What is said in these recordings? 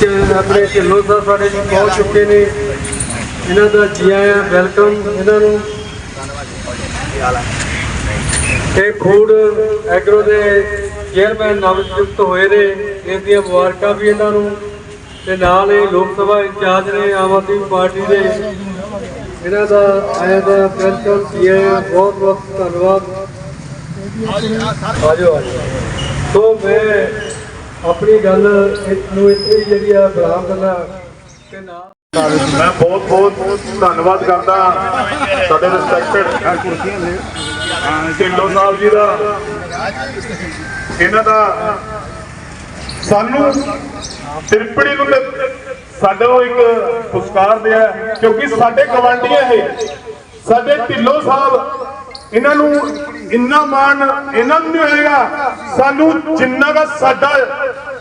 ਚ- ਆਪਣੇ ਢਿੱਲੋਂ ਸਾਹਿਬ ਸਾਡੇ ਪਹੁੰਚ ਚੁੱਕੇ ਨੇ, ਇਹਨਾਂ ਦਾ ਜੀ ਆਇਆਂ ਵੈਲਕਮ ਇਹਨਾਂ ਨੂੰ। ਤੇ ਫੂਡ ਐਗਰੋ ਦੇ ਚੇਅਰਮੈਨ ਨਵਨਿਯੁਕਤ ਹੋਏ ਨੇ ਇਸ ਦੀਆਂ ਮੁਬਾਰਕਾਂ ਵੀ ਇਹਨਾਂ ਨੂੰ। ਤੇ ਨਾਲ ਹੀ ਲੋਕ ਸਭਾ ਇੰਚਾਰਜ ਨੇ, ਆਮ ਆਦਮੀ ਪਾਰਟੀ ਦੇ। ਇਹਨਾਂ ਦਾ ਆਇਆ ਦਾ ਵੈਲਕਮ, ਜੀ ਆਇਆਂ ਬਹੁਤ ਬਹੁਤ ਧੰਨਵਾਦ। ਆਜੋ ਆਜੋ। ਸੋ ਮੈਂ ਆਪਣੀ ਗੱਲ ਨੂੰ ਇੱਥੇ ਹੀ ਜਿਹੜੀ ਆ ਬਰਾਮ ਕਰਨਾ ਤੇ ਨਾਲ ਮੈਂ ਬਹੁਤ ਬਹੁਤ ਧੰਨਵਾਦ ਕਰਦਾ ਸਾਡੇ ਰਿਸਪੈਕਟਡ ਢਿੱਲੋਂ ਸਾਹਿਬ ਜੀ ਦਾ। ਇਹਨਾਂ ਦਾ ਸਾਨੂੰ ਤਿਰਪੜੀ ਨੂੰ ਸਾਡਾ ਉਹ ਇੱਕ ਪੁਰਸਕਾਰ ਦਿਆ ਕਿਉਂਕਿ ਸਾਡੇ ਗਵਾਂਢੀ ਇਹ। ਸਾਡੇ ਢਿੱਲੋਂ ਸਾਹਿਬ, ਇਹਨਾਂ ਨੂੰ ਇੰਨਾ ਮਾਣ ਇਹਨਾਂ ਨੂੰ ਹੋਏਗਾ। ਸਾਨੂੰ ਜਿੰਨਾ ਦਾ ਸਾਡਾ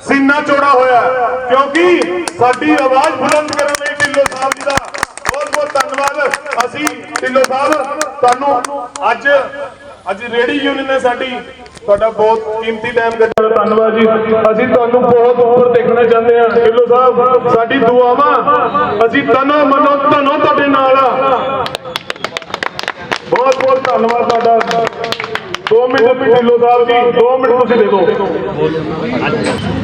ਸੀਨਾ ਚੌੜਾ ਹੋਇਆ ਕਿਉਂਕਿ ਸਾਡੀ ਆਵਾਜ਼ ਬੁਲੰਦ ਕਰਨ ਲਈ ਢਿੱਲੋਂ ਸਾਹਿਬ ਜੀ ਦਾ ਬਹੁਤ ਬਹੁਤ ਧੰਨਵਾਦ। ਅਸੀਂ ਢਿੱਲੋਂ ਸਾਹਿਬ, ਤੁਹਾਨੂੰ ਅੱਜ ਅੱਜ ਰੇਡੀ ਯੂਨੀਅਨ ਨੇ ਸਾਡੀ, ਤੁਹਾਡਾ ਬਹੁਤ ਕੀਮਤੀ ਟਾਈਮ ਕੱਢਣ ਧੰਨਵਾਦ ਜੀ। ਅਸੀਂ ਤੁਹਾਨੂੰ ਬਹੁਤ ਉੱਪਰ ਦੇਖਣਾ ਚਾਹੁੰਦੇ ਹਾਂ। ਢਿੱਲੋਂ ਸਾਹਿਬ, ਸਾਡੀ ਦੁਆਵਾਂ, ਅਸੀਂ ਤਨੋ ਮਨੋ ਧਨੋ ਤੁਹਾਡੇ ਨਾਲ ਆ। ਬਹੁਤ ਬਹੁਤ ਧੰਨਵਾਦ ਤੁਹਾਡਾ। 2 ਮਿੰਟ ਢਿੱਲੋਂ ਸਾਹਿਬ ਜੀ 2 ਮਿੰਟ ਤੁਸੀਂ ਦੇ ਦਿਓ।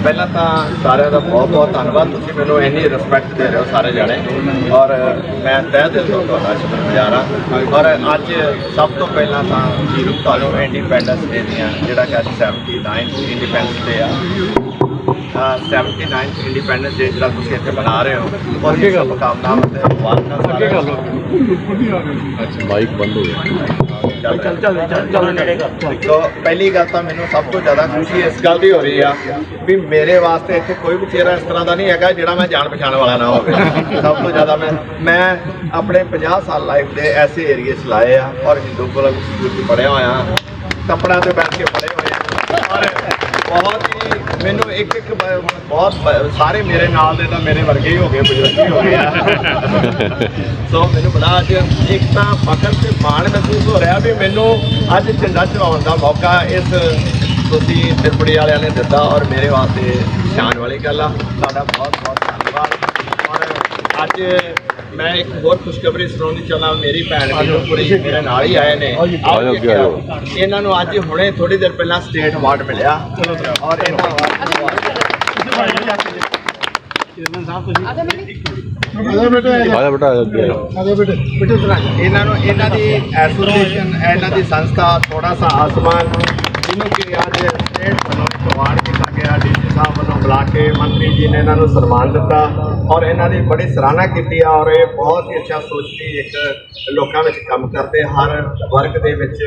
ਪਹਿਲਾਂ ਤਾਂ ਸਾਰਿਆਂ ਦਾ ਬਹੁਤ ਬਹੁਤ ਧੰਨਵਾਦ। ਤੁਸੀਂ ਮੈਨੂੰ ਇੰਨੀ ਰਿਸਪੈਕਟ ਦੇ ਰਹੇ ਹੋ ਸਾਰੇ ਜਾਣੇ। ਔਰ ਮੈਂ ਤਹਿ ਦਿਲ ਤੋਂ ਤੁਹਾਡਾ ਸ਼ੁਕਰਗੁਜ਼ਾਰ ਹਾਂ। ਔਰ ਅੱਜ ਸਭ ਤੋਂ ਪਹਿਲਾਂ ਤਾਂ ਜੀਰੂ ਤੁਹਾਨੂੰ ਇੰਡੀਪੈਂਡੈਂਸ ਡੇ ਦੀਆਂ ਜਿਹੜਾ ਕਿ ਅੱਜ 79 ਇੰਡੀਪੈਂਡੈਂਸ ਡੇ ਆ। ਅਹ 79 ਇੰਡੀਪੈਂਡੈਂਸ ਡੇ ਜਿਹੜਾ ਤੁਸੀਂ ਇੱਥੇ ਮਨਾ ਰਹੇ ਹੋ ਔਰ ਇਹ ਸਭ ਕਾਮਨਾਵਾਂ ਤੇ ਮੁਬਾਰਕਾਂ ਸਾਰਿਆਂ ਨੂੰ ਮਾਈਕ ਬੰਦ ਹੋ ਗਿਆ ਚੱਲ ਚੱਲ ਚੱਲ ਚੱਲ ਦੇਖੋ, ਪਹਿਲੀ ਗੱਲ ਤਾਂ ਮੈਨੂੰ ਸਭ ਤੋਂ ਜ਼ਿਆਦਾ ਖੁਸ਼ੀ ਇਸ ਗੱਲ ਦੀ ਹੋ ਰਹੀ ਆ ਵੀ ਮੇਰੇ ਵਾਸਤੇ ਇੱਥੇ ਕੋਈ ਵੀ ਚਿਹਰਾ ਇਸ ਤਰ੍ਹਾਂ ਦਾ ਨਹੀਂ ਹੈਗਾ ਜਿਹੜਾ ਮੈਂ ਜਾਣ ਪਛਾਣ ਵਾਲਾ ਨਾ ਹੋਵੇ। ਸਭ ਤੋਂ ਜ਼ਿਆਦਾ ਮੈਂ ਮੈਂ ਆਪਣੇ 50 ਸਾਲ ਲਾਈਫ ਦੇ ਐਸੇ ਏਰੀਏ ਚ ਲਾਏ ਆ ਔਰ ਹਿੰਦੂ ਕੋਲ ਸਕੂਲ ਚ ਹੋਇਆ। ਕੱਪੜਿਆਂ ਤੇ ਬੈਠ ਕੇ ਪੜ੍ਹੇ ਹੋਏ ਆ। ਔਰ ਬਹੁਤ ਹੀ ਮੈਨੂੰ ਇੱਕ ਇੱਕ ਬ- ਬਹੁਤ ਬ- ਸਾਰੇ ਮੇਰੇ ਨਾਲ ਦੇ ਤਾਂ ਮੇਰੇ ਵਰਗੇ ਹੀ ਹੋ ਗਏ ਬਜ਼ੁਰਗ ਹੀ ਹੋ ਗਏ ਆ। ਸੋ ਮੈਨੂੰ ਬੜਾ ਅੱਜ ਇੱਕ ਤਾਂ ਫਖਰ ਤੇ ਮਾਣ ਮਹਿਸੂਸ ਹੋ ਰਿਹਾ ਵੀ ਮੈਨੂੰ ਅੱਜ ਝੰਡਾ ਚੜਾਉਣ ਦਾ ਮੌਕਾ ਇਸ ਤੁਸੀਂ ਤਿਰਪੜੀ ਵਾਲਿਆਂ ਨੇ ਦਿੱਤਾ ਔਰ ਮੇਰੇ ਵਾਸਤੇ ਸ਼ਾਨ ਵਾਲੀ ਗੱਲ ਆ। ਤੁਹਾਡਾ ਬਹੁਤ ਬਹੁਤ ਧੰਨਵਾਦ। ਔਰ ਅੱਜ ਮੈਂ ਇੱਕ ਹੋਰ ਖੁਸ਼ਖਬਰੀ ਸੁਣਾਉਣੀ ਚਾਹੁੰਦਾ ਮੇਰੀ ਭੈਣ ਬਿੰਦੂਪੁਰੀ ਮੇਰੇ ਨਾਲ ਹੀ ਆਏ ਨੇ। ਆਜੋ ਅੱਗੇ ਆਜੋ। ਇਹਨਾਂ ਨੂੰ ਅੱਜ ਹੁਣੇ ਥੋੜੀ ਦੇਰ ਪਹਿਲਾਂ ਸਟੇਟ ਅਵਾਰਡ ਮਿਲਿਆ। ਔਰ ਇਹਨਾਂ ਆਜਾ ਬੇਟਾ ਅੱਗੇ ਆਜੋ ਇਹਨਾਂ ਨੂੰ ਇਹਨਾਂ ਦੀ ਐਸੋਸੀਏਸ਼ਨ ਇਹਨਾਂ ਦੀ ਸੰਸਥਾ ਥੋੜਾ ਸਾ ਆਸਮਾਨ ਜਿਹਨੂੰ ਕਿ ਅੱਜ ਸਟੇਟ ਵੱਲੋਂ ਇੱਕ ਅਵਾਰਡ ਕੀਤਾ ਗਿਆ ਵੱਲੋਂ ਬੁਲਾ ਕੇ ਮੰਤਰੀ ਜੀ ਨੇ ਇਹਨਾਂ ਨੂੰ ਸਨਮਾਨ ਦਿੱਤਾ ਔਰ ਇਹਨਾਂ ਦੀ ਬੜੀ ਸਰਾਹਨਾ ਕੀਤੀ ਆ ਔਰ ਇਹ ਬਹੁਤ ਹੀ ਅੱਛਾ ਸੋਚਦੀ ਇੱਕ ਲੋਕਾਂ ਵਿੱਚ ਕੰਮ ਕਰਦੇ ਹਰ ਵਰਗ ਦੇ ਵਿੱਚ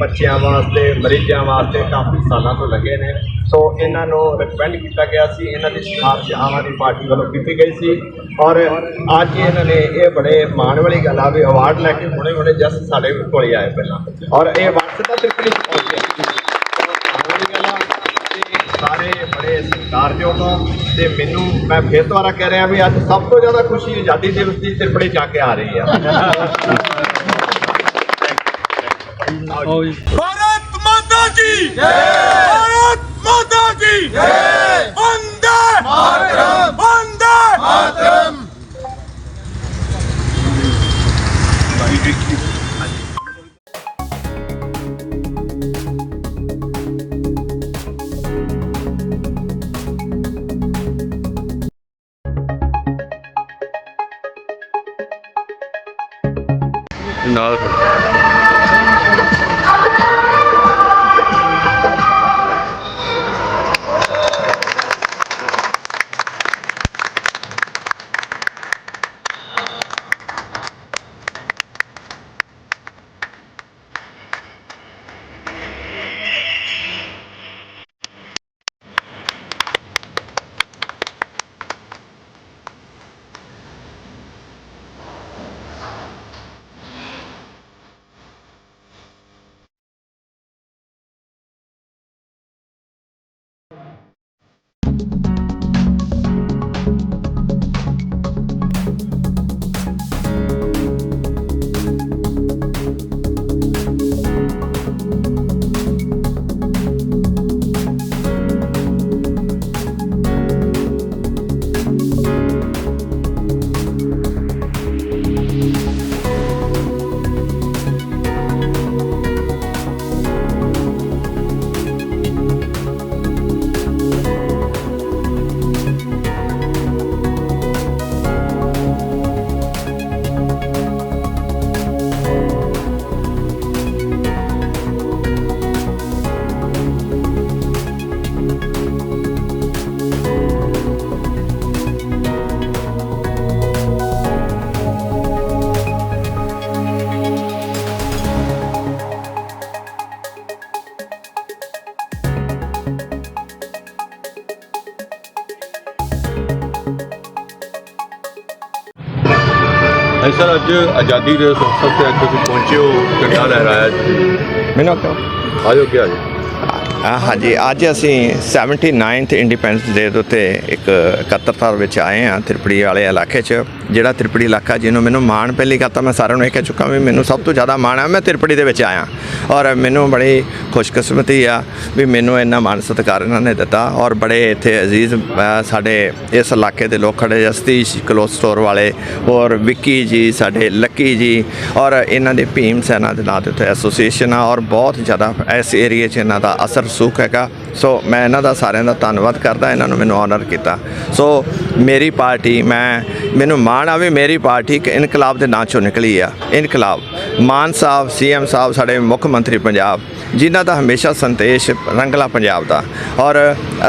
ਬੱਚਿਆਂ ਵਾਸਤੇ, ਮਰੀਜ਼ਾਂ ਵਾਸਤੇ ਕਾਫੀ ਸਾਲਾਂ ਤੋਂ ਲੱਗੇ ਨੇ। ਸੋ ਇਹਨਾਂ ਨੂੰ ਰਿਕਮੈਂਡ ਕੀਤਾ ਗਿਆ ਸੀ, ਇਹਨਾਂ ਦੀ ਸਿਫਾਰਿਸ਼ ਆਮ ਆਦਮੀ ਪਾਰਟੀ ਵੱਲੋਂ ਕੀਤੀ ਗਈ ਸੀ ਔਰ ਅੱਜ ਇਹਨਾਂ ਨੇ ਇਹ ਬੜੇ ਮਾਣ ਵਾਲੀ ਗੱਲ ਆ ਵੀ ਅਵਾਰਡ ਲੈ ਕੇ ਹੁਣੇ ਹੁਣੇ ਜਸਟ ਸਾਡੇ ਕੋਲ ਹੀ ਆਏ ਪਹਿਲਾਂ। ਔਰ ਇਹ ਅਵਾਰਡ ਸਿੱਧਾ ਤਿਰਪੜੀ ਚ ਪਹੁੰਚ ਵਾਲੀ ਸਾਰੇ ਸਰਕਾਰ ਦੇ ਉਦੋਂ ਤੇ ਮੈਨੂੰ ਮੈਂ ਫੇਰ ਦੁਬਾਰਾ ਕਹਿ ਰਿਹਾ ਵੀ ਅੱਜ ਸਭ ਤੋਂ ਜ਼ਿਆਦਾ ਖੁਸ਼ੀ ਆਜ਼ਾਦੀ ਦਿਵਸ ਦੀ ਤਿਰਪੜੇ ਜਾ ਕੇ ਆ ਰਹੀ ਆ। ਭਾਰਤ ਮਾਤਾ ਕੀ ਜੈ! ਭਾਰਤ ਮਾਤਾ ਕੀ ਜੈ! ਨਾਲ ਫਿਰ ਹਾਂਜੀ ਸਰ ਅੱਜ ਆਜ਼ਾਦੀ ਦੇ ਉਤਸਵ ਤੇ ਅੱਜ ਤੁਸੀਂ ਪਹੁੰਚੇ ਹੋ ਝੰਡਾ ਲਹਿਰਾਇਆ ਤੁਸੀਂ ਮੈਨੂੰ ਕਿਉਂ? ਆਜੋ ਕੀ ਆਜੋ। ਆ ਹਾਂਜੀ ਅੱਜ ਅਸੀਂ 79th ਇੰਡੀਪੈਂਡੈਂਸ ਡੇ ਦੇ ਉੱਤੇ ਇੱਕ ਇਕੱਤਰਤਾ ਵਿੱਚ ਆਏ ਆ ਤ੍ਰਿਪੜੀ ਵਾਲੇ ਇਲਾਕੇ 'ਚ। ਜਿਹੜਾ ਤ੍ਰਿਪੜੀ ਇਲਾਕਾ ਜਿਹਨੂੰ ਮੈਨੂੰ ਮਾਣ ਪਹਿਲੀ ਗੱਲ ਤਾਂ ਮੈਂ ਸਾਰਿਆਂ ਨੂੰ ਇਹ ਕਹਿ ਚੁੱਕਾ ਵੀ ਮੈਨੂੰ ਸਭ ਤੋਂ ਜ਼ਿਆਦਾ ਮਾਣ ਆ ਮੈਂ ਤ੍ਰਿਪੜੀ ਦੇ ਵਿੱਚ ਆਇਆ। ਔਰ ਮੈਨੂੰ ਬੜੀ ਖੁਸ਼ਕਿਸਮਤੀ ਆ ਵੀ ਮੈਨੂੰ ਇੰਨਾ ਮਾਣ ਸਤਿਕਾਰ ਇਹਨਾਂ ਨੇ ਦਿੱਤਾ। ਔਰ ਬੜੇ ਇੱਥੇ ਅਜ਼ੀਜ਼ ਸਾਡੇ ਇਸ ਇਲਾਕੇ ਦੇ ਲੋਕ ਖੜੇ ਜਸਤੀਸ਼ ਕਲੋਥ ਸਟੋਰ ਵਾਲੇ, ਔਰ ਵਿੱਕੀ ਜੀ, ਸਾਡੇ ਲੱਕੀ ਜੀ, ਔਰ ਇਹਨਾਂ ਦੇ ਭੀਮ ਸੈਨਾ ਦੇ ਨਾਂ 'ਤੇ ਉੱਤੇ ਐਸੋਸੀਏਸ਼ਨ ਆ, ਔਰ ਬਹੁਤ ਜ਼ਿਆਦਾ ਇਸ ਏਰੀਏ 'ਚ ਇਹਨਾਂ ਦਾ ਅਸਰ ਸੁਖ ਹੈਗਾ। ਸੋ ਮੈਂ ਇਹਨਾਂ ਦਾ ਸਾਰਿਆਂ ਦਾ ਧੰਨਵਾਦ ਕਰਦਾ, ਇਹਨਾਂ ਨੂੰ ਮੈਨੂੰ ਆਨਰ ਕੀਤਾ। ਸੋ ਮੇਰੀ ਪਾਰਟੀ, ਮੈਂ, ਮੈਨੂੰ ਮਾਣ ਆ ਵੀ ਮੇਰੀ ਪਾਰਟੀ ਇੱਕ ਇਨਕਲਾਬ ਦੇ ਨਾਂ ਚੋਂ ਨਿਕਲੀ ਆ, ਇਨਕਲਾਬ। ਮਾਨ ਸਾਹਿਬ ਸੀਐਮ ਸਾਹਿਬ ਸਾਡੇ ਮੁੱਖ ਮੰਤਰੀ ਪੰਜਾਬ, ਜਿਨ੍ਹਾਂ ਦਾ ਹਮੇਸ਼ਾ ਸੰਦੇਸ਼ ਰੰਗਲਾ ਪੰਜਾਬ ਦਾ। ਔਰ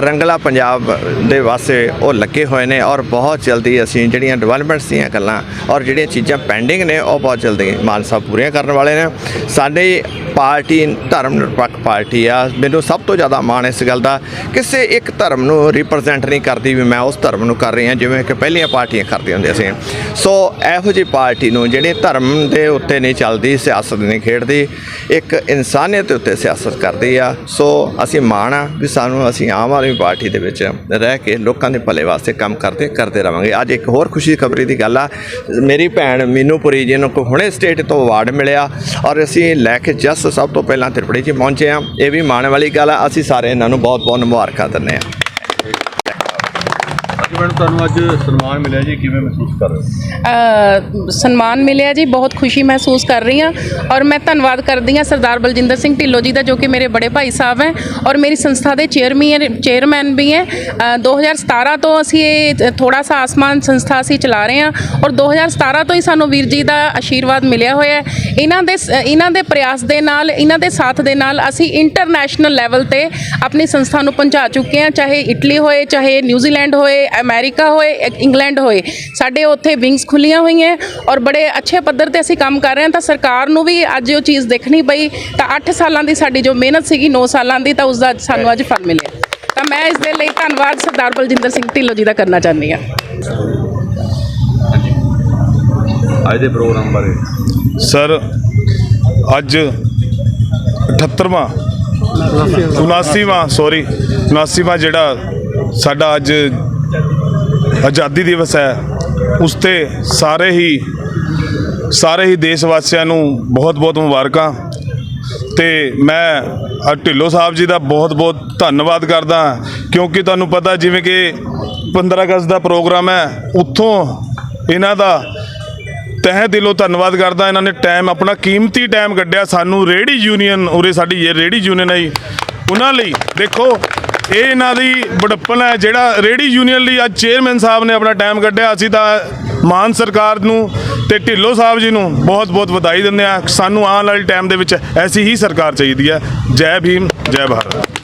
ਰੰਗਲਾ ਪੰਜਾਬ ਦੇ ਵਾਸਤੇ ਉਹ ਲੱਗੇ ਹੋਏ ਨੇ ਔਰ ਬਹੁਤ ਜਲਦੀ ਅਸੀਂ ਜਿਹੜੀਆਂ ਡਿਵੈਲਪਮੈਂਟਸ ਦੀਆਂ ਗੱਲਾਂ ਔਰ ਜਿਹੜੀਆਂ ਚੀਜ਼ਾਂ ਪੈਂਡਿੰਗ ਨੇ, ਉਹ ਬਹੁਤ ਜਲਦੀ ਮਾਨ ਸਾਹਿਬ ਪੂਰੀਆਂ ਕਰਨ ਵਾਲੇ ਨੇ। ਸਾਡੇ ਪਾਰਟੀ, ਧਰਮ ਨਿਰਪੱਖ ਪਾਰਟੀ ਆ। ਮੈਨੂੰ ਸਭ ਤੋਂ ਜ਼ਿਆਦਾ ਮਾਣ ਇਸ ਗੱਲ ਦਾ, ਕਿਸੇ ਇੱਕ ਧਰਮ ਨੂੰ ਰਿਪਰੈਜ਼ੈਂਟ ਨਹੀਂ ਕਰਦੀ ਵੀ ਮੈਂ ਉਸ ਧਰਮ ਨੂੰ ਕਰ ਰਹੀ ਹਾਂ ਜਿਵੇਂ ਕਿ ਪਹਿਲੀਆਂ ਪਾਰਟੀਆਂ ਕਰਦੀਆਂ ਹੁੰਦੀਆਂ ਸੀ। ਸੋ ਇਹੋ ਜਿਹੀ ਪਾਰਟੀ ਨੂੰ ਜਿਹੜੀ ਧਰਮ ਦੇ ਉੱਤੇ ਨਹੀਂ ਚੱਲਦੀ, ਸਿਆਸਤ ਨਹੀਂ ਖੇਡਦੀ, ਇੱਕ ਇਨਸਾਨੀਅਤ ਦੇ ਉੱਤੇ ਸਿਆਸਤ ਕਰਦੀ ਆ। ਸੋ ਅਸੀਂ ਮਾਣ ਆ ਵੀ ਸਾਨੂੰ ਅਸੀਂ ਆਮ ਆਦਮੀ ਪਾਰਟੀ ਦੇ ਵਿੱਚ ਰਹਿ ਕੇ ਲੋਕਾਂ ਦੇ ਭਲੇ ਵਾਸਤੇ ਕੰਮ ਕਰਦੇ ਕਰਦੇ ਰਵਾਂਗੇ। ਅੱਜ ਇੱਕ ਹੋਰ ਖੁਸ਼ੀ ਖਬਰੀ ਦੀ ਗੱਲ ਆ। ਮੇਰੀ ਭੈਣ ਮੀਨੂਪੁਰੀ ਜੀ ਨੂੰ ਕੋ ਹੁਣੇ ਸਟੇਟ ਤੋਂ ਅਵਾਰਡ ਮਿਲਿਆ ਔਰ ਅਸੀਂ ਲੈ ਕੇ ਜਸ ਸਭ ਤੋਂ ਪਹਿਲਾਂ ਤ੍ਰਿਪੜੀ 'ਚ ਪਹੁੰਚੇ ਆ ਇਹ ਵੀ ਮਾਣ ਵਾਲੀ ਗੱਲ ਆ, ਅਸੀਂ ਸਾਰੇ ਇਹਨਾਂ ਨੂੰ ਬਹੁਤ ਬਹੁਤ ਮੁਬਾਰਕਾਂ ਦਿੰਦੇ ਆ ਅੱਜ ਤੁਹਾਨੂੰ ਅੱਜ ਸਨਮਾਨ ਮਿਲਿਆ ਜੀ ਕਿਵੇਂ ਮਹਿਸੂਸ ਕਰ ਰਹੇ ਅ, ਸਨਮਾਨ ਮਿਲਿਆ ਜੀ ਬਹੁਤ ਖੁਸ਼ੀ ਮਹਿਸੂਸ ਕਰ ਰਹੀ ਹਾਂ ਔਰ ਮੈਂ ਧੰਨਵਾਦ ਕਰਦੀ ਹਾਂ ਸਰਦਾਰ ਬਲਜਿੰਦਰ ਸਿੰਘ ਢਿੱਲੋਂ ਜੀ ਦਾ ਜੋ ਕਿ ਮੇਰੇ ਬੜੇ ਭਾਈ ਸਾਹਿਬ ਹੈ ਔਰ ਮੇਰੀ ਸੰਸਥਾ ਦੇ ਚੇਅਰਮੈਨ ਚੇਅਰਮੈਨ ਵੀ ਹੈ। ਅ, 2017 ਤੋਂ ਅਸੀਂ ਇਹ ਥੋੜਾ ਸਾ ਆਸਮਾਨ ਸੰਸਥਾ ਅਸੀਂ ਚਲਾ ਰਹੇ ਹਾਂ ਔਰ 2017 ਤੋਂ ਹੀ ਸਾਨੂੰ ਵੀਰ ਜੀ ਦਾ ਆਸ਼ੀਰਵਾਦ ਮਿਲਿਆ ਹੋਇਆ ਹੈ। ਇਹਨਾਂ ਦੇ ਸ- ਇਹਨਾਂ ਦੇ ਪ੍ਰਯਾਸ ਦੇ ਨਾਲ ਇਹਨਾਂ ਦੇ ਸਾਥ ਦੇ ਨਾਲ ਅਸੀਂ ਇੰਟਰਨੈਸ਼ਨਲ ਲੈਵਲ ਤੇ ਆਪਣੀ ਸੰਸਥਾ ਨੂੰ ਪਹੁੰਚਾ ਚੁੱਕੇ ਹਾਂ ਚਾਹੇ ਇਟਲੀ ਹੋਏ ਚਾਹੇ ਨਿਊਜ਼ੀਲੈਂਡ ਹੋਏ ਅਮਰੀਕਾ ਹੋਏ ਇੰਗਲੈਂਡ ਹੋਏ ਸਾਡੇ ਉੱਥੇ ਵਿੰਗਸ ਖੁੱਲੀਆਂ ਹੋਈਆਂ ਔਰ ਬੜੇ ਅੱਛੇ ਪੱਧਰ ਤੇ ਅਸੀਂ ਕੰਮ ਕਰ ਰਹੇ ਹਾਂ। ਤਾਂ ਸਰਕਾਰ ਨੂੰ ਵੀ ਅੱਜ ਉਹ ਚੀਜ਼ ਦੇਖਣੀ ਪਈ। ਤਾਂ 8 ਸਾਲਾਂ ਦੀ ਸਾਡੀ ਜੋ ਮਿਹਨਤ ਸੀਗੀ 9 ਸਾਲਾਂ ਦੀ ਤਾਂ ਉਸ ਦਾ ਸਾਨੂੰ ਅੱਜ ਫਲ ਮਿਲਿਆ। ਤਾਂ ਮੈਂ ਇਸ ਦੇ ਲਈ ਧੰਨਵਾਦ ਸਰਦਾਰ ਬਲਜਿੰਦਰ ਸਿੰਘ ਢਿੱਲੋਂ ਜੀ ਦਾ ਕਰਨਾ ਚਾਹੁੰਦੀ ਹਾਂ। ਅੱਜ ਦੇ ਪ੍ਰੋਗਰਾਮ ਬਾਰੇ। ਸਰ ਅੱਜ 78ਵਾਂ 79ਵਾਂ ਸੌਰੀ 79ਵਾਂ ਜਿਹੜਾ ਸਾਡਾ ਅੱਜ ਆਜ਼ਾਦੀ ਦਿਵਸ ਹੈ। ਉਸ ਤੇ ਸਾਰੇ ਹੀ ਸਾਰੇ ਹੀ ਦੇਸ਼ ਵਾਸੀਆਂ ਨੂੰ ਬਹੁਤ-ਬਹੁਤ ਮੁਬਾਰਕਾਂ। ਤੇ ਮੈਂ ਅ, ਢਿੱਲੋਂ ਸਾਹਿਬ ਜੀ ਦਾ ਬਹੁਤ-ਬਹੁਤ ਧੰਨਵਾਦ ਕਰਦਾ ਕਿਉਂਕਿ ਤੁਹਾਨੂੰ ਪਤਾ ਜਿਵੇਂ ਕਿ 15 ਅਗਸਤ ਦਾ ਪ੍ਰੋਗਰਾਮ ਹੈ ਉੱਥੋਂ ਇਹਨਾਂ ਦਾ ਤਹਿ ਦਿਲੋਂ ਧੰਨਵਾਦ ਕਰਦਾ। ਇਹਨਾਂ ਨੇ ਟਾਈਮ ਆਪਣਾ ਕੀਮਤੀ ਟਾਈਮ ਕੱਢਿਆ। ਸਾਨੂੰ ਰੇੜੀ ਯੂਨੀਅਨ ਉਰੇ ਸਾਡੀ ਇਹ ਰੇੜੀ ਯੂਨੀਅਨ ਹੈ ਉਹਨਾਂ ਲਈ, ਦੇਖੋ, ਇਹ ਇਹਨਾਂ ਦੀ ਬੜਪਨ ਹੈ, ਜਿਹੜਾ ਰੇੜੀ ਯੂਨੀਅਨ ਲਈ ਅੱਜ ਚੇਅਰਮੈਨ ਸਾਹਿਬ ਨੇ ਆਪਣਾ ਟਾਈਮ ਕੱਢਿਆ। ਅਸੀਂ ਤਾਂ ਮਾਨ ਸਰਕਾਰ ਨੂੰ ਤੇ ਢਿੱਲੋਂ ਸਾਹਿਬ ਜੀ ਨੂੰ ਬਹੁਤ ਬਹੁਤ ਵਧਾਈ ਦਿੰਦੇ ਆ ਸਾਨੂੰ ਆਉਣ ਵਾਲੇ ਟਾਈਮ ਦੇ ਵਿੱਚ ਐਸੀ ਹੀ ਸਰਕਾਰ ਚਾਹੀਦੀ ਹੈ। ਜੈ ਭੀਮ, ਜੈ ਭਾਰਤ।